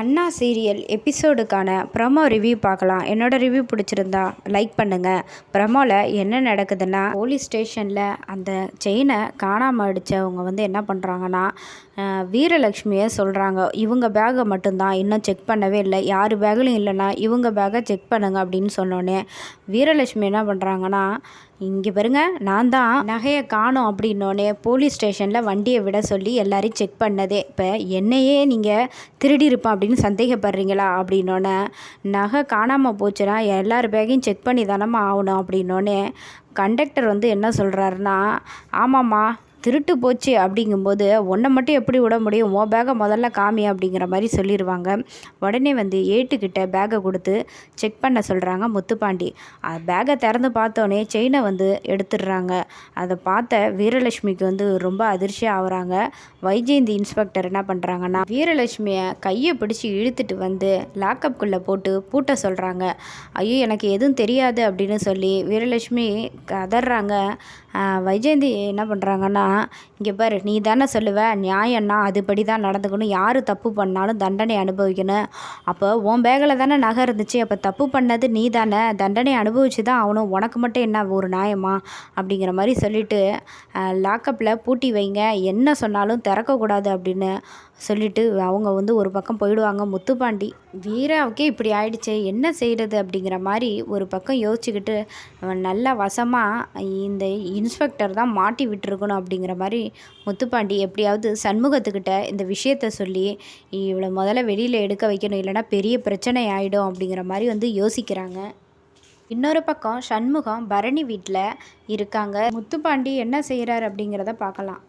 அண்ணா serial எபிசோடுக்கான promo review பார்க்கலாம். என்னோடய ரிவ்யூ பிடிச்சிருந்தா லைக் பண்ணுங்கள் ப்ரமோவில் என்ன நடக்குதுன்னா போலீஸ் ஸ்டேஷனில் அந்த செயினை காணாமல் அடித்தவங்க வந்து என்ன பண்ணுறாங்கன்னா வீரலக்ஷ்மியை சொல்கிறாங்க இவங்க பேகை மட்டும்தான். இன்னும் செக் பண்ணவே இல்லை. யார் பேக்லையும் இல்லைன்னா இவங்க பேகை செக் பண்ணுங்க அப்படின்னு சொன்னோன்னே வீரலட்சுமி என்ன பண்ணுறாங்கன்னா இங்கே பாருங்க நான் தான் நகையை காணும் அப்படின்னோடனே போலீஸ் ஸ்டேஷனில் வண்டியை விட சொல்லி எல்லாரையும் செக் பண்ணதே. இப்போ என்னையே நீங்கள் திருடி இருப்பா அப்படின்னு அப்படின்னு சந்தேகப்படுறீங்களா அப்படின்னோடனே நகை காணாமல் போச்சுன்னா எல்லார் பேக்கையும் செக் பண்ணி தானம்மா ஆகணும் அப்படின்னோடனே கண்டக்டர் வந்து என்ன சொல்கிறாருன்னா ஆமாம்மா திருட்டு போச்சு அப்படிங்கும்போது உன்னை மட்டும் எப்படி விட முடியும்? உன் பேகை முதல்ல காமி அப்படிங்கிற மாதிரி சொல்லிடுவாங்க உடனே வந்து ஏட்டுக்கிட்ட பேகை கொடுத்து செக் பண்ண சொல்கிறாங்க முத்துப்பாண்டி. பேகை திறந்து பார்த்தோன்னே செயினை வந்து எடுத்துடுறாங்க. அதை பார்த்த வீரலட்சுமிக்கு வந்து ரொம்ப அதிர்ச்சி ஆகுறாங்க. வைஜெயந்தி இன்ஸ்பெக்டர் என்ன பண்ணுறாங்கன்னா வீரலட்சுமியை கையை பிடிச்சி இழுத்துட்டு வந்து லாக்கப்குள்ளே போட்டு பூட்ட சொல்கிறாங்க ஐயோ எனக்கு எதுவும் தெரியாது அப்படின்னு சொல்லி வீரலட்சுமி கதறாங்க. வைஜெயந்தி என்ன பண்ணுறாங்கன்னா இங்கே பாரு நீ தானே சொல்லுவ நியாயம்னா அதுபடி தான் நடந்துக்கணும். யார் தப்பு பண்ணாலும் தண்டனை அனுபவிக்கணும். அப்போ உன் பேகில் தானே நகை இருந்துச்சு அப்போ தப்பு பண்ணது நீ தானே. தண்டனை அனுபவிச்சு தான் அவனும் உனக்கு மட்டும் என்ன ஒரு நியாயமா? அப்படிங்கிற மாதிரி சொல்லிவிட்டு லாக்கப்பில் பூட்டி வைங்க. என்ன சொன்னாலும் திறக்கக்கூடாது அப்படின்னு சொல்லிவிட்டு அவங்க வந்து ஒரு பக்கம் போயிடுவாங்க. முத்துப்பாண்டி வீராவுக்கே இப்படி ஆயிடுச்சு என்ன செய்கிறது அப்படிங்கிற மாதிரி ஒரு பக்கம் யோசிச்சுக்கிட்டு நல்லா வசமாக இந்த இன்ஸ்பெக்டர் தான் மாட்டி விட்டுருக்கணும் அப்படிங்கிற மாதிரி முத்துப்பாண்டி எப்படியாவது சண்முகத்துக்கிட்ட இந்த விஷயத்த சொல்லி இவளை முதல்ல வெளியில் எடுக்க வைக்கணும் இல்லைனா பெரிய பிரச்சனை ஆகிடும் அப்படிங்கிற மாதிரி வந்து யோசிக்கிறாங்க. இன்னொரு பக்கம் சண்முகம் பரணி வீட்டில் இருக்காங்க. முத்துப்பாண்டி என்ன செய்கிறார் அப்படிங்கிறத பார்க்கலாம்.